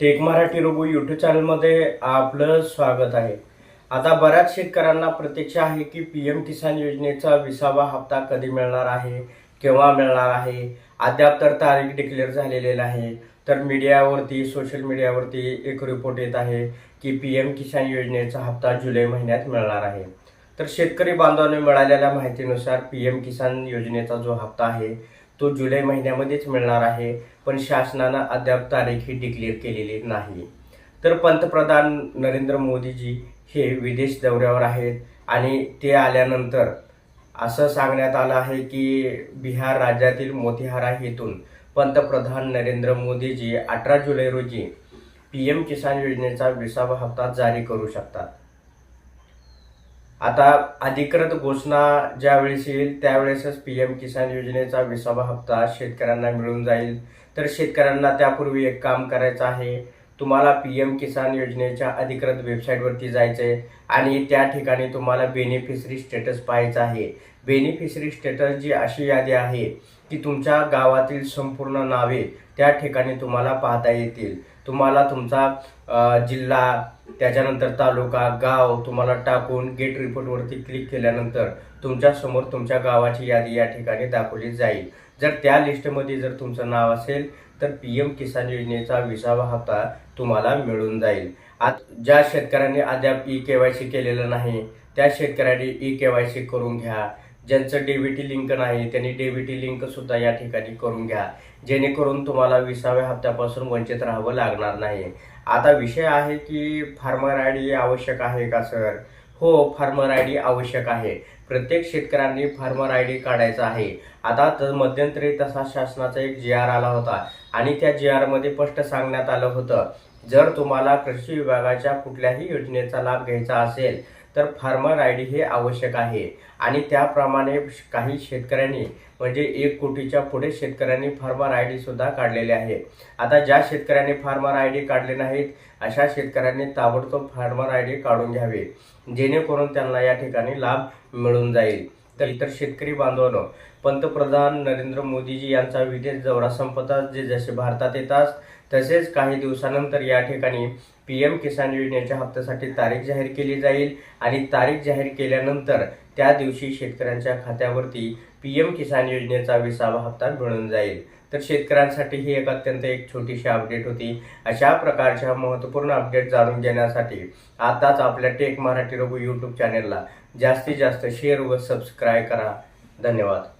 Take Marathi robot YouTube चॅनलमध्ये आपलं स्वागत आहे. आता बऱ्याच शेतकऱ्यांना प्रतीक्षा आहे की पी एम किसान योजनेचा विसावा हप्ता कधी मिळणार आहे केव्हा मिळणार आहे? अद्याप तर तारीख डिक्लेअर झालेली नाही तर मीडियावरती सोशल मीडियावरती एक रिपोर्ट येत आहे की पी एम किसान योजनेचा हप्ता जुलै महिन्यात मिळणार आहे. तर शेतकरी बांधवांनी मिळालेल्या माहितीनुसार पी एम किसान योजनेचा जो हप्ता आहे तो जुलै महिन्यामध्येच मिळणार आहे पण शासनानं अद्याप तारीख ही डिक्लेअर केलेली नाही. तर पंतप्रधान नरेंद्र मोदीजी हे विदेश दौऱ्यावर आहेत आणि ते आल्यानंतर असं सांगण्यात आलं आहे की बिहार राज्यातील मोतिहारा येथून पंतप्रधान नरेंद्र मोदीजी अठरा जुलै रोजी पी एम किसान योजनेचा विसावा हप्ता जारी करू शकतात. आता अधिकृत घोषणा ज्यावेळेस येईल त्यावेळेसच पी एम किसान योजनेचा विसावा हप्ता शेतकऱ्यांना मिळून जाईल. तर शेतकऱ्यांना त्यापूर्वी एक काम करायचं आहे. तुम्हाला पी एम किसान योजनेच्या अधिकृत वेबसाईटवरती जायचं आहे आणि त्या ठिकाणी तुम्हाला बेनिफिशरी स्टेटस पाहायचं आहे. बेनिफिशरी स्टेटस जी अशी यादी आहे की तुमच्या गावातील संपूर्ण नावे त्या ठिकाणी तुम्हाला पाहता येतील. तुम्हाला तुमचा जिल्हा त्याच्यानंतर तालुका गाव तुम्हाला टाकून गेट रिपोर्टवरती क्लिक केल्यानंतर तुमच्यासमोर तुमच्या गावाची यादी या ठिकाणी दाखवली जाईल. जर त्या लिस्टमध्ये जर तुमचं नाव असेल तर पी एम किसान योजनेचा विसावा हप्ता तुम्हाला मिळून जाईल. आत ज्या शेतकऱ्यांनी अद्याप ई के वाय सी केलेलं नाही त्या शेतकऱ्यांनी ई के वाय सी करून घ्या. ज्यांचं डेबिटी लिंक नाही त्यांनी डेबिटी लिंक सुद्धा या ठिकाणी करून घ्या. जेणेकरून तुम्हाला विसाव्या हप्त्यापासून वंचित राहावं लागणार नाही. आता विषय आहे की फार्मर आय डी आवश्यक आहे का सर? हो फार्मर आय डी आवश्यक आहे. प्रत्येक शेतकऱ्यांनी फार्मर आय डी काढायचा आहे. आता तर मध्यंतरी तसा शासनाचा एक जी आर आला होता आणि त्या जी आरमध्ये स्पष्ट सांगण्यात आलं होतं जर तुम्हाला कृषी विभागाच्या कुठल्याही योजनेचा लाभ घ्यायचा असेल तर फार्मर आय डी हे आवश्यक आहे. आणि त्याप्रमाणे काही शेतकऱ्यांनी म्हणजे एक कोटीच्या पुढे शेतकऱ्यांनी फार्मर आय डी सुद्धा काढलेले आहे. आता ज्या शेतकऱ्यांनी फार्मर आय डी काढले नाहीत अशा शेतकऱ्यांनी ताबडतोब फार्मर आय डी काढून घ्यावे. जेणेकरून त्यांना या ठिकाणी लाभ मिळून जाईल. तर इतर शेतकरी बांधवांनो पंतप्रधान नरेंद्र मोदीजी यांचा विदेश दौरा संपताच जे जसे भारतात येतात तसेच काही दिवसानंतर या ठिकाणी पी एम किसान योजनेच्या हप्त्यासाठी तारीख जाहीर केली जाईल आणि तारीख जाहीर केल्यानंतर त्या दिवशी शेतकऱ्यांच्या खात्यावरती पी एम किसान योजनेचा विसावा हप्ता मिळून जाईल. तर शेतकऱ्यांसाठी ही एक अत्यंत एक छोटीशी अपडेट होती. अशा प्रकारच्या महत्त्वपूर्ण अपडेट जाणून घेण्यासाठी आताच आपल्या टेक मराठी रघु यूट्यूब चॅनेलला जास्तीत जास्त शेअर व सबस्क्राईब करा. धन्यवाद.